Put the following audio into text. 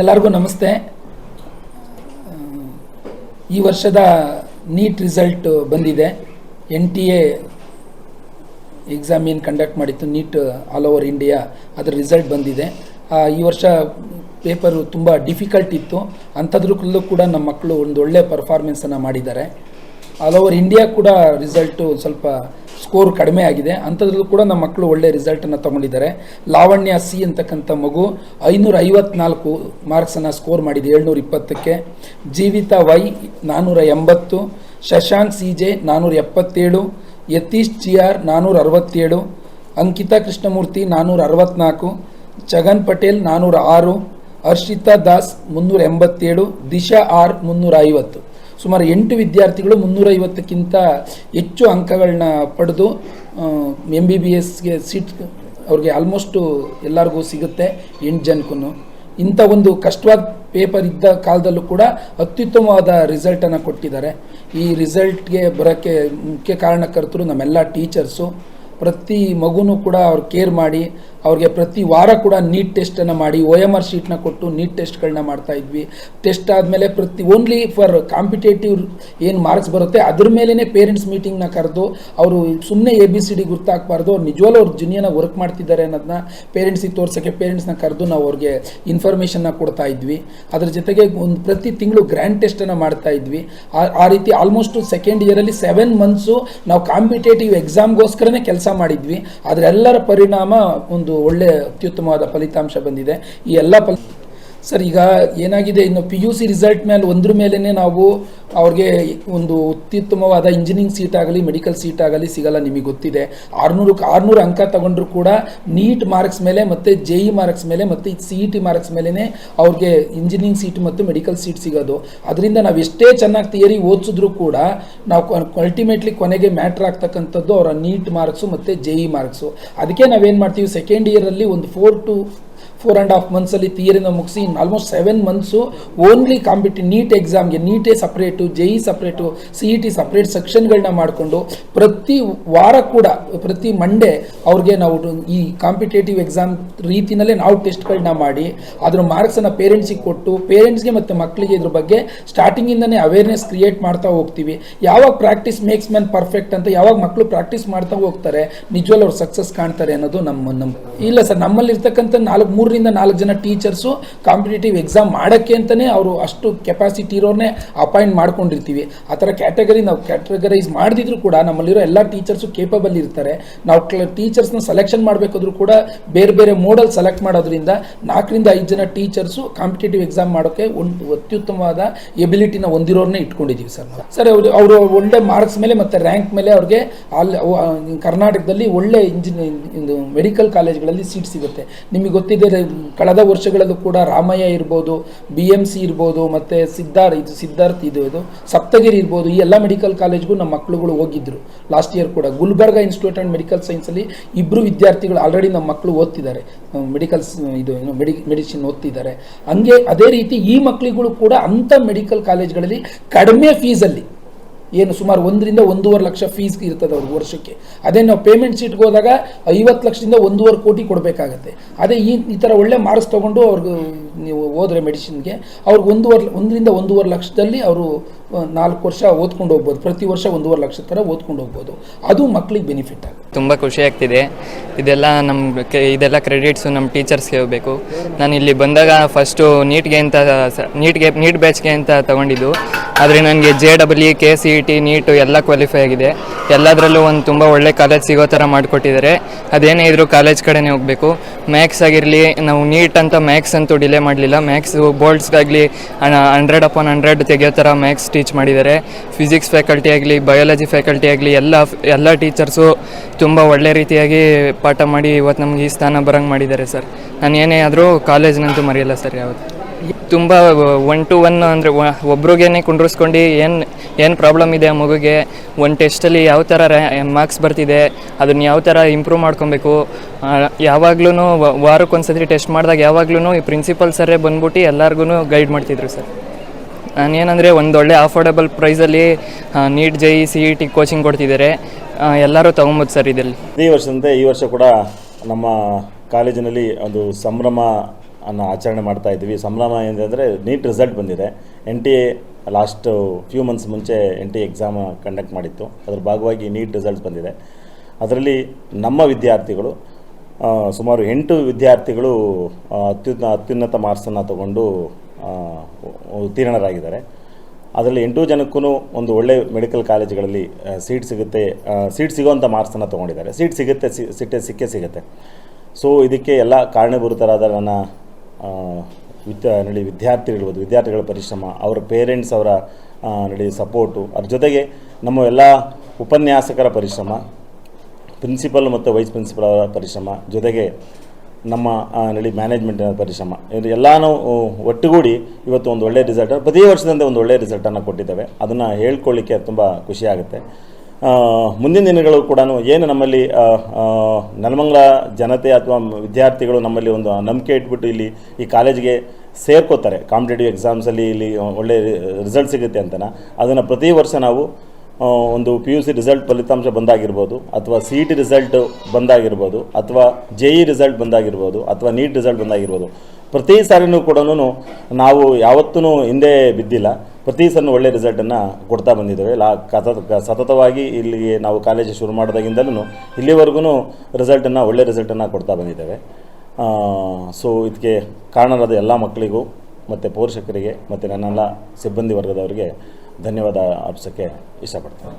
ಎಲ್ಲರಿಗೂ ನಮಸ್ತೆ. ಈ ವರ್ಷದ ನೀಟ್ ರಿಸಲ್ಟ್ ಬಂದಿದೆ. ಎನ್ ಟಿ ಎ ಎಕ್ಸಾಮ್ ಏನು ಕಂಡಕ್ಟ್ ಮಾಡಿತ್ತು, ನೀಟ್ ಆಲ್ ಓವರ್ ಇಂಡಿಯಾ ಅದರ ರಿಸಲ್ಟ್ ಬಂದಿದೆ. ಈ ವರ್ಷ ಪೇಪರು ತುಂಬ ಡಿಫಿಕಲ್ಟ್ ಇತ್ತು. ಅಂಥದ್ರಲ್ಲೂ ಕೂಡ ನಮ್ಮ ಮಕ್ಕಳು ಒಂದು ಒಳ್ಳೆ ಪರ್ಫಾರ್ಮೆನ್ಸನ್ನು ಮಾಡಿದ್ದಾರೆ. ಆಲ್ ಓವರ್ ಇಂಡಿಯಾ ಕೂಡ ರಿಸಲ್ಟು ಸ್ವಲ್ಪ ಸ್ಕೋರ್ ಕಡಿಮೆ ಆಗಿದೆ. ಅಂಥದ್ರಲ್ಲೂ ಕೂಡ ನಮ್ಮ ಮಕ್ಕಳು ಒಳ್ಳೆ ರಿಸಲ್ಟನ್ನು ತಗೊಂಡಿದ್ದಾರೆ. ಲಾವಣ್ಯ ಸಿ ಅಂತಕ್ಕಂಥ ಮಗು ಐನೂರ ಐವತ್ನಾಲ್ಕು ಮಾರ್ಕ್ಸನ್ನು ಸ್ಕೋರ್ ಮಾಡಿದೆ ಏಳ್ನೂರ ಇಪ್ಪತ್ತಕ್ಕೆ ಜೀವಿತ ವೈ ನಾನ್ನೂರ ಎಂಬತ್ತು ಶಶಾಂಕ್ ಸಿ ಜೆ ನಾನ್ನೂರ ಎಪ್ಪತ್ತೇಳು ಯತೀಶ್ ಜಿ ಆರ್ ನಾನ್ನೂರ ಅರವತ್ತೇಳು ಅಂಕಿತಾ ಕೃಷ್ಣಮೂರ್ತಿ ನಾನ್ನೂರ ಅರವತ್ನಾಲ್ಕು ಜಗನ್ ಪಟೇಲ್ ನಾನ್ನೂರ ಆರು ಹರ್ಷಿತಾ ದಾಸ್ ಮುನ್ನೂರ ಎಂಬತ್ತೇಳು ದಿಶಾ ಆರ್ ಮುನ್ನೂರ ಐವತ್ತು ಸುಮಾರು ಎಂಟು ವಿದ್ಯಾರ್ಥಿಗಳು ಮುನ್ನೂರೈವತ್ತಕ್ಕಿಂತ ಹೆಚ್ಚು ಅಂಕಗಳನ್ನ ಪಡೆದು ಎಂ ಬಿ ಬಿ ಎಸ್ಗೆ ಸೀಟ್ ಅವ್ರಿಗೆ ಆಲ್ಮೋಸ್ಟು ಎಲ್ಲರಿಗೂ ಸಿಗುತ್ತೆ ಎಂಟು ಜನಕ್ಕೂ ಇಂಥ ಒಂದು ಕಷ್ಟವಾದ ಪೇಪರ್ ಇದ್ದ ಕಾಲದಲ್ಲೂ ಕೂಡ ಅತ್ಯುತ್ತಮವಾದ ರಿಸಲ್ಟನ್ನು ಕೊಟ್ಟಿದ್ದಾರೆ. ಈ ರಿಸಲ್ಟ್ಗೆ ಬರೋಕ್ಕೆ ಮುಖ್ಯ ಕಾರಣಕರ್ತರು ನಮ್ಮೆಲ್ಲ ಟೀಚರ್ಸು ಪ್ರತಿ ಮಗುನೂ ಕೂಡ ಅವ್ರು ಕೇರ್ ಮಾಡಿ ಅವ್ರಿಗೆ ಪ್ರತಿ ವಾರ ಕೂಡ ನೀಟ್ ಟೆಸ್ಟನ್ನು ಮಾಡಿ ಒ ಎಂ ಆರ್ ಶೀಟ್ನ ಕೊಟ್ಟು ನೀಟ್ ಟೆಸ್ಟ್ಗಳನ್ನ ಮಾಡ್ತಾ ಇದ್ವಿ. ಟೆಸ್ಟ್ ಆದಮೇಲೆ ಪ್ರತಿ ಓನ್ಲಿ ಫಾರ್ ಕಾಂಪಿಟೇಟಿವ್ ಏನು ಮಾರ್ಕ್ಸ್ ಬರುತ್ತೆ, ಅದ್ರ ಮೇಲೇ ಪೇರೆಂಟ್ಸ್ ಮೀಟಿಂಗ್ನ ಕರೆದು, ಅವರು ಸುಮ್ಮನೆ ಎ ಬಿ ಸಿ ಡಿ ಗೊತ್ತಾಗಬಾರ್ದು ಅವ್ರು ನಿಜವಾಗ್ಲೂ ಅವ್ರ ಜುನಿಯನಾಗಿ ವರ್ಕ್ ಮಾಡ್ತಿದ್ದಾರೆ ಅನ್ನೋದನ್ನ ಪೇರೆಂಟ್ಸಿಗೆ ತೋರ್ಸೋಕ್ಕೆ ಪೇರೆಂಟ್ಸ್ನ ಕರೆದು ನಾವು ಅವ್ರಿಗೆ ಇನ್ಫಾರ್ಮೇಷನ್ನ ಕೊಡ್ತಾ ಇದ್ವಿ. ಅದ್ರ ಜೊತೆಗೆ ಒಂದು ಪ್ರತಿ ತಿಂಗಳು ಗ್ರ್ಯಾಂಡ್ ಟೆಸ್ಟನ್ನು ಮಾಡ್ತಾ ಇದ್ವಿ. ಆ ರೀತಿ ಆಲ್ಮೋಸ್ಟ್ ಸೆಕೆಂಡ್ ಇಯರಲ್ಲಿ ಸೆವೆನ್ ಮಂತ್ಸು ನಾವು ಕಾಂಪಿಟೇಟಿವ್ ಎಕ್ಸಾಮ್ಗೋಸ್ಕರನೇ ಕೆಲಸ ಮಾಡಿದ್ವಿ. ಅದರೆಲ್ಲರ ಪರಿಣಾಮ ಒಂದು ಒಳ್ಳೆ ಅತ್ಯುತ್ತಮವಾದ ಫಲಿತಾಂಶ ಬಂದಿದೆ. ಈ ಎಲ್ಲ ಫಲ ಸರ್, ಈಗ ಏನಾಗಿದೆ? ಇನ್ನು ಪಿ ಯು ಸಿ ರಿಸಲ್ಟ್ ಮೇಲೆ ಒಂದ್ರ ಮೇಲೇ ನಾವು ಅವ್ರಿಗೆ ಒಂದು ಅತ್ಯುತ್ತಮವಾದ ಇಂಜಿನಿಯರಿಂಗ್ ಸೀಟ್ ಆಗಲಿ ಮೆಡಿಕಲ್ ಸೀಟ್ ಆಗಲಿ ಸಿಗಲ್ಲ ನಿಮಗೆ ಗೊತ್ತಿದೆ. ಆರುನೂರಕ್ಕೆ ಆರುನೂರು ಅಂಕ ತಗೊಂಡ್ರು ಕೂಡ ನೀಟ್ ಮಾರ್ಕ್ಸ್ ಮೇಲೆ ಮತ್ತು ಜೆ ಇ ಮಾರ್ಕ್ಸ್ ಮೇಲೆ ಮತ್ತು ಸಿ ಇ ಟಿ ಮಾರ್ಕ್ಸ್ ಮೇಲೇ ಅವ್ರಿಗೆ ಇಂಜಿನಿಯರಿಂಗ್ ಸೀಟ್ ಮತ್ತು ಮೆಡಿಕಲ್ ಸೀಟ್ ಸಿಗೋದು. ಅದರಿಂದ ನಾವು ಎಷ್ಟೇ ಚೆನ್ನಾಗಿ ಥಿಯರಿ ಓದಿಸಿದ್ರು ಕೂಡ ನಾವು ಅಲ್ಟಿಮೇಟ್ಲಿ ಕೊನೆಗೆ ಮ್ಯಾಟ್ರ್ ಆಗ್ತಕ್ಕಂಥದ್ದು ಅವರ ನೀಟ್ ಮಾರ್ಕ್ಸು ಮತ್ತು ಜೆ ಇ ಮಾರ್ಕ್ಸು ಅದಕ್ಕೆ ನಾವೇನು ಮಾಡ್ತೀವಿ? ಸೆಕೆಂಡ್ ಇಯರಲ್ಲಿ ಒಂದು four to four and half ಮಂತ್ಸಲ್ಲಿ ಥಿಯರಿನ ಮುಗಿಸಿ ಇನ್ನು ಆಲ್ಮೋಸ್ಟ್ ಸೆವೆನ್ ಮಂತ್ಸು ಓನ್ಲಿ ಕಾಂಪಿಟಿ ನೀಟ್ ಎಕ್ಸಾಮ್ಗೆ ನೀಟೇ separate J E separate C E T separate ಸೆಕ್ಷನ್ಗಳನ್ನ ಮಾಡಿಕೊಂಡು ಪ್ರತಿ ವಾರ ಕೂಡ, ಪ್ರತಿ ಮಂಡೇ ಅವ್ರಿಗೆ ನಾವು ಈ ಕಾಂಪಿಟೇಟಿವ್ ಎಕ್ಸಾಮ್ ರೀತಿನಲ್ಲೇ ನಾವು ಟೆಸ್ಟ್ಗಳನ್ನ ಮಾಡಿ, ಅದ್ರ ಮಾರ್ಕ್ಸನ್ನು ಪೇರೆಂಟ್ಸಿಗೆ ಕೊಟ್ಟು ಪೇರೆಂಟ್ಸ್ಗೆ ಮತ್ತು ಮಕ್ಕಳಿಗೆ ಇದ್ರ ಬಗ್ಗೆ ಸ್ಟಾರ್ಟಿಂಗಿಂದನೇ ಅವೇರ್ನೆಸ್ ಕ್ರಿಯೇಟ್ ಮಾಡ್ತಾ ಹೋಗ್ತೀವಿ. ಯಾವಾಗ ಪ್ರಾಕ್ಟೀಸ್ ಮೇಕ್ಸ್ ಮ್ಯಾನ್ ಪರ್ಫೆಕ್ಟ್ ಅಂತ, ಯಾವಾಗ ಮಕ್ಕಳು ಪ್ರಾಕ್ಟೀಸ್ ಮಾಡ್ತಾ ಹೋಗ್ತಾರೆ ನಿಜವಲ್ಲ ಅವ್ರು ಸಕ್ಸಸ್ ಕಾಣ್ತಾರೆ ಅನ್ನೋದು ನಮ್ಮ ನಮ್ಮ, ಇಲ್ಲ ಸರ್ ನಮ್ಮಲ್ಲಿ ಇರ್ತಕ್ಕಂಥ ನಾಲ್ಕು ಮೂರರಿಂದ ನಾಲ್ಕು ಜನ ಟೀಚರ್ಸು ಕಾಂಪಿಟೇಟಿವ್ ಎಕ್ಸಾಮ್ ಮಾಡೋಕ್ಕೆ ಅಂತಲೇ ಅವರು ಅಷ್ಟು ಕೆಪಾಸಿಟಿ ಇರೋರನ್ನೇ ಅಪಾಯಿಂಟ್ ಮಾಡ್ಕೊಂಡಿರ್ತೀವಿ. ಆ ಥರ ಕ್ಯಾಟಗರಿ ನಾವು ಕ್ಯಾಟಗರೈಸ್ ಮಾಡಿದ್ರು ಕೂಡ ನಮ್ಮಲ್ಲಿರೋ ಎಲ್ಲ ಟೀಚರ್ಸು ಕೇಪಬಲ್ ಇರ್ತಾರೆ. ನಾವು ಟೀಚರ್ಸ್ನ ಸೆಲೆಕ್ಷನ್ ಮಾಡಬೇಕಾದ್ರೂ ಕೂಡ ಬೇರೆ ಬೇರೆ ಮೋಡಲ್ ಸೆಲೆಕ್ಟ್ ಮಾಡೋದ್ರಿಂದ ನಾಲ್ಕರಿಂದ ಐದು ಜನ ಟೀಚರ್ಸು ಕಾಂಪಿಟೇಟಿವ್ ಎಕ್ಸಾಮ್ ಮಾಡೋಕ್ಕೆ ಒಂದು ಅತ್ಯುತ್ತಮವಾದ ಎಬಿಲಿಟಿನ ಹೊಂದಿರೋರನ್ನೇ ಇಟ್ಕೊಂಡಿದ್ದೀವಿ ಸರ್ ನಾವು. ಸರ್, ಅವರು ಅವರು ಒಳ್ಳೆ ಮಾರ್ಕ್ಸ್ ಮೇಲೆ ಮತ್ತು ರ್ಯಾಂಕ್ ಮೇಲೆ ಅವ್ರಿಗೆ ಅಲ್ಲಿ ಕರ್ನಾಟಕದಲ್ಲಿ ಒಳ್ಳೆ ಇಂಜಿನಿಯರಿಂಗ್ ಮೆಡಿಕಲ್ ಕಾಲೇಜ್ಗಳಲ್ಲಿ ಸೀಟ್ ಸಿಗುತ್ತೆ. ನಿಮಗೆ ಗೊತ್ತಿದೆ ಕಳೆದ ವರ್ಷಗಳಲ್ಲೂ ಕೂಡ ರಾಮಯ್ಯ ಇರ್ಬೋದು ಬಿ ಎಂ ಸಿ ಇರ್ಬೋದು, ಮತ್ತು ಸಿದ್ಧಾರ್ಥ ಇದು ಸಿದ್ಧಾರ್ಥ್, ಇದು ಇದು ಸಪ್ತಗಿರಿ ಇರ್ಬೋದು, ಈ ಎಲ್ಲ ಮೆಡಿಕಲ್ ಕಾಲೇಜ್ಗೂ ನಮ್ಮ ಮಕ್ಕಳುಗಳು ಹೋಗಿದ್ರು. ಲಾಸ್ಟ್ ಇಯರ್ ಕೂಡ ಗುಲ್ಬರ್ಗ ಇನ್ಸ್ಟಿಟ್ಯೂಟ್ ಆ್ಯಂಡ್ ಮೆಡಿಕಲ್ ಸೈನ್ಸಲ್ಲಿ ಇಬ್ಬರು ವಿದ್ಯಾರ್ಥಿಗಳು ಆಲ್ರೆಡಿ ನಮ್ಮ ಮಕ್ಕಳು ಓದ್ತಿದ್ದಾರೆ. ಮೆಡಿಕಲ್ಸ್ ಇದು, ಏನು ಮೆಡಿ ಮೆಡಿಸಿನ್ ಓದ್ತಿದ್ದಾರೆ. ಹಂಗೆ ಅದೇ ರೀತಿ ಈ ಮಕ್ಕಳುಗಳು ಕೂಡ ಅಂಥ ಮೆಡಿಕಲ್ ಕಾಲೇಜ್ಗಳಲ್ಲಿ ಕಡಿಮೆ ಫೀಸಲ್ಲಿ ಏನು ಸುಮಾರು ಒಂದರಿಂದ ಒಂದೂವರೆ ಲಕ್ಷ ಫೀಸ್ ಇರ್ತದೆ ಅವ್ರಿಗೆ ವರ್ಷಕ್ಕೆ. ಅದೇ ನಾವು ಪೇಮೆಂಟ್ ಶೀಟ್ಗೆ ಹೋದಾಗ ಐವತ್ತು ಲಕ್ಷದಿಂದ ಒಂದೂವರೆ ಕೋಟಿ ಕೊಡಬೇಕಾಗತ್ತೆ. ಅದೇ ಈ ಈ ಥರ ಒಳ್ಳೆ ಮಾರ್ಕ್ಸ್ ತೊಗೊಂಡು ಅವ್ರಿಗೆ ನೀವು ಹೋದ್ರೆ ಮೆಡಿಸಿನ್ಗೆ, ಅವ್ರಿಗೆ ಒಂದೂವರೆ, ಒಂದರಿಂದ ಒಂದೂವರೆ ಲಕ್ಷದಲ್ಲಿ ಅವರು ನಾಲ್ಕು ವರ್ಷ ಓದ್ಕೊಂಡು ಹೋಗ್ಬೋದು. ಪ್ರತಿ ವರ್ಷ ಒಂದೂವರೆ ಲಕ್ಷ ಥರ ಓದ್ಕೊಂಡು ಹೋಗ್ಬೋದು. ಅದು ಮಕ್ಳಿಗೆ ಬೆನಿಫಿಟ್ ಆಗುತ್ತೆ. ತುಂಬ ಖುಷಿ ಆಗ್ತಿದೆ. ಇದೆಲ್ಲ ನಮ್ಮ ಇದೆಲ್ಲ ಕ್ರೆಡಿಟ್ಸು ನಮ್ಮ ಟೀಚರ್ಸ್ಗೆ ಹೋಗಬೇಕು ನಾನು ಇಲ್ಲಿ ಬಂದಾಗ ಫಸ್ಟು ನೀಟ್ಗೆ ಅಂತ ನೀಟ್ಗೆ, ನೀಟ್ ಬ್ಯಾಚ್ಗೆ ಅಂತ ತಗೊಂಡಿದ್ದು. ಆದರೆ ನನಗೆ J W K C E T NEET ಎಲ್ಲ ಕ್ವಾಲಿಫೈ ಆಗಿದೆ. ಎಲ್ಲದರಲ್ಲೂ ಒಂದು ತುಂಬ ಒಳ್ಳೆ ಕಾಲೇಜ್ ಸಿಗೋ ಥರ ಮಾಡಿಕೊಟ್ಟಿದ್ದಾರೆ. ಅದೇನೇ ಇದ್ರೂ ಕಾಲೇಜ್ ಕಡೆನೇ ಹೋಗಬೇಕು. ಮ್ಯಾಕ್ಸ್ ಆಗಿರಲಿ, ನಾವು ನೀಟ್ ಅಂತ ಮ್ಯಾಕ್ಸ್ ಅಂತೂ ಡಿಲೇ ಮಾಡಲಿಲ್ಲ. ಮ್ಯಾಕ್ಸ್ ಬೋರ್ಡ್ಸ್ಗಾಗಲಿ ಹಂಡ್ರೆಡ್ ಅಪಾನ್ ಹಂಡ್ರೆಡ್ ತೆಗೆಯೋ ಥರ ಮ್ಯಾಕ್ಸ್ ಟೀಚ್ ಮಾಡಿದ್ದಾರೆ. ಫಿಸಿಕ್ಸ್ ಫ್ಯಾಕಲ್ಟಿ ಆಗಲಿ ಬಯಾಲಜಿ ಫ್ಯಾಕಲ್ಟಿ ಆಗಲಿ, ಎಲ್ಲ ಎಲ್ಲ ಟೀಚರ್ಸು ತುಂಬ ಒಳ್ಳೆ ರೀತಿಯಾಗಿ ಪಾಠ ಮಾಡಿ ಇವತ್ತು ನಮ್ಗೆ ಈ ಸ್ಥಾನ ಬರಂಗೆ ಮಾಡಿದ್ದಾರೆ ಸರ್ ನಾನು ಏನೇ ಆದರೂ ಕಾಲೇಜ್ನಂತೂ ಮರೆಯಲ್ಲ ಸರ್ ಯಾವತ್ತು. ತುಂಬ ಒನ್ ಟು ಒನ್ ಅಂದರೆ ಒಬ್ರಿಗೇನೆ ಕುಂಡ್ರಿಸ್ಕೊಂಡು ಏನು ಏನು ಪ್ರಾಬ್ಲಮ್ ಇದೆ ಆ ಮಗುಗೆ, ಒಂದು ಟೆಸ್ಟಲ್ಲಿ ಯಾವ ಥರ ಮಾರ್ಕ್ಸ್ ಬರ್ತಿದೆ, ಅದನ್ನ ಯಾವ ಥರ ಇಂಪ್ರೂವ್ ಮಾಡ್ಕೊಬೇಕು ಯಾವಾಗ್ಲೂ ವಾರಕ್ಕೊಂದ್ಸತಿ ಟೆಸ್ಟ್ ಮಾಡಿದಾಗ ಯಾವಾಗ್ಲೂ ಈ ಪ್ರಿನ್ಸಿಪಲ್ ಸರೇ ಬಂದ್ಬಿಟ್ಟು ಎಲ್ಲರಿಗೂ ಗೈಡ್ ಮಾಡ್ತಿದ್ರು ಸರ್. ನಾನೇನಂದರೆ ಒಂದೊಳ್ಳೆ ಅಫೋರ್ಡಬಲ್ ಪ್ರೈಸಲ್ಲಿ NEET J C E T coaching ಕೊಡ್ತಿದ್ದಾರೆ ಎಲ್ಲರೂ ತೊಗೊಬೋದು ಸರ್ ಇದರಲ್ಲಿ. ಪ್ರತಿ ವರ್ಷದಂತೆ ಈ ವರ್ಷ ಕೂಡ ನಮ್ಮ ಕಾಲೇಜಿನಲ್ಲಿ ಒಂದು ಸಂಭ್ರಮ ಅನ್ನು ಆಚರಣೆ ಮಾಡ್ತಾ ಇದ್ದೀವಿ ಸಂಭ್ರಮ ಏನಂದರೆ ನೀಟ್ ರಿಸಲ್ಟ್ ಬಂದಿದೆ. N T A last few months ಮುಂಚೆ ಎನ್ ಟಿ ಎಕ್ಸಾಮ್ ಕಂಡಕ್ಟ್ ಮಾಡಿತ್ತು. ಅದರ ಭಾಗವಾಗಿ ನೀಟ್ ರಿಸಲ್ಟ್ ಬಂದಿದೆ. ಅದರಲ್ಲಿ ನಮ್ಮ ವಿದ್ಯಾರ್ಥಿಗಳು ಸುಮಾರು ಎಂಟು ವಿದ್ಯಾರ್ಥಿಗಳು ಅತ್ಯುನ್ನ ಅತ್ಯುನ್ನತ ಮಾರ್ಕ್ಸನ್ನು ತಗೊಂಡು ಉತ್ತೀರ್ಣರಾಗಿದ್ದಾರೆ. ಅದರಲ್ಲಿ ಎಂಟು ಜನಕ್ಕೂ ಒಂದು ಒಳ್ಳೆ ಮೆಡಿಕಲ್ ಕಾಲೇಜುಗಳಲ್ಲಿ ಸೀಟ್ ಸಿಗುತ್ತೆ. ಸೀಟ್ ಸಿಗೋವಂಥ ಮಾರ್ಕ್ಸನ್ನು ತೊಗೊಂಡಿದ್ದಾರೆ. ಸೀಟ್ ಸಿಗುತ್ತೆ ಸಿಟ್ಟೆ ಸಿಕ್ಕೇ ಸಿಗುತ್ತೆ. ಸೊ ಇದಕ್ಕೆ ಎಲ್ಲ ಕಾರಣಭೂತರಾದ ನನ್ನ ವಿದ್ಯ ನಡಿ ವಿದ್ಯಾರ್ಥಿಗಳಿರ್ಬೋದು ವಿದ್ಯಾರ್ಥಿಗಳ ಪರಿಶ್ರಮ, ಅವರ ಪೇರೆಂಟ್ಸ್ ಅವರ ನಡಿ ಸಪೋರ್ಟು ಅದ್ರ ಜೊತೆಗೆ ನಮ್ಮ ಎಲ್ಲ ಉಪನ್ಯಾಸಕರ ಪರಿಶ್ರಮ ಪ್ರಿನ್ಸಿಪಲ್ ಮತ್ತು ವೈಸ್ ಪ್ರಿನ್ಸಿಪಲ್ ಅವರ ಪರಿಶ್ರಮ, ಜೊತೆಗೆ ನಮ್ಮ ನಡಿ ಮ್ಯಾನೇಜ್ಮೆಂಟಿನ ಪರಿಶ್ರಮ. ಇದು ಎಲ್ಲನೂ ಒಟ್ಟುಗೂಡಿ ಇವತ್ತು ಒಂದು ಒಳ್ಳೆಯ ರಿಸಲ್ಟ್ ಪ್ರತಿ ವರ್ಷದಂತೆ ಒಂದು ಒಳ್ಳೆಯ ರಿಸಲ್ಟನ್ನು ಕೊಟ್ಟಿದ್ದೇವೆ. ಅದನ್ನು ಹೇಳ್ಕೊಳ್ಳಿಕ್ಕೆ ತುಂಬ ಖುಷಿಯಾಗುತ್ತೆ ಮುಂದಿನ ದಿನಗಳು ಕೂಡ ಏನು ನಮ್ಮಲ್ಲಿ ನೆಲಮಂಗಲ ಜನತೆ ಅಥವಾ ವಿದ್ಯಾರ್ಥಿಗಳು ನಮ್ಮಲ್ಲಿ ಒಂದು ನಂಬಿಕೆ ಇಟ್ಬಿಟ್ಟು ಇಲ್ಲಿ ಈ ಕಾಲೇಜಿಗೆ ಸೇರ್ಕೋತಾರೆ. ಕಾಂಪಿಟೇಟಿವ್ ಎಕ್ಸಾಮ್ಸಲ್ಲಿ ಇಲ್ಲಿ ಒಳ್ಳೆ ರಿಸಲ್ಟ್ ಸಿಗುತ್ತೆ ಅಂತನ. ಅದನ್ನು ಪ್ರತಿ ವರ್ಷ ನಾವು ಒಂದು ಪಿ ಯು ಸಿ ರಿಸಲ್ಟ್ ಫಲಿತಾಂಶ ಬಂದಾಗಿರ್ಬೋದು, ಅಥವಾ ಸಿ ಇ ಟಿ ರಿಸಲ್ಟ್ ಬಂದಾಗಿರ್ಬೋದು, ಅಥವಾ ಜೆ ಇ ರಿಸಲ್ಟ್ ಬಂದಾಗಿರ್ಬೋದು, ಅಥವಾ ನೀಟ್ ರಿಸಲ್ಟ್ ಬಂದಾಗಿರ್ಬೋದು. ಪ್ರತಿ ಸಾರಿನೂ ಕೂಡ ನಾವು ಯಾವತ್ತೂ ಹಿಂದೆ ಬಿದ್ದಿಲ್ಲ. ಪ್ರತಿ ಸಲ ಒಳ್ಳೆ ರಿಸಲ್ಟನ್ನು ಕೊಡ್ತಾ ಬಂದಿದ್ದೇವೆ. ಲಾ ಸತತವಾಗಿ ಇಲ್ಲಿಗೆ ನಾವು ಕಾಲೇಜು ಶುರು ಮಾಡಿದಾಗಿಂದಲೂ ಇಲ್ಲಿವರೆಗೂ ರಿಸಲ್ಟನ್ನು, ಒಳ್ಳೆ ರಿಸಲ್ಟನ್ನು ಕೊಡ್ತಾ ಬಂದಿದ್ದೇವೆ. ಸೊ, ಇದಕ್ಕೆ ಕಾರಣರಾದ ಎಲ್ಲ ಮಕ್ಕಳಿಗೂ ಮತ್ತು ಪೋಷಕರಿಗೆ ಮತ್ತು ನನ್ನೆಲ್ಲ ಸಿಬ್ಬಂದಿ ವರ್ಗದವರಿಗೆ ಧನ್ಯವಾದ ಅರ್ಪಿಸೋಕ್ಕೆ ಇಷ್ಟಪಡ್ತೇನೆ.